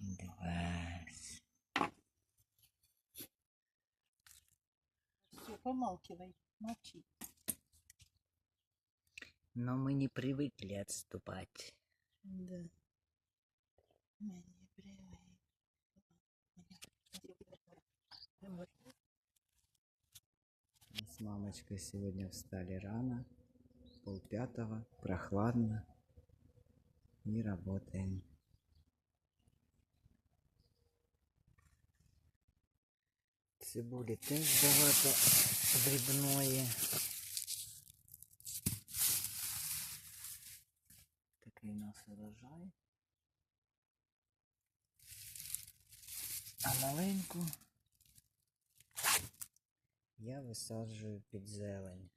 два. Все, помалкивай, молчи. Но мы не привыкли отступать. Да. Мы не привыкли. Мы с мамочкой сегодня встали рано, полпятого, прохладно. И работаем. Цибулі теж багато дрібної. Такий у нас урожай. А маленьку я висаджую під зелень.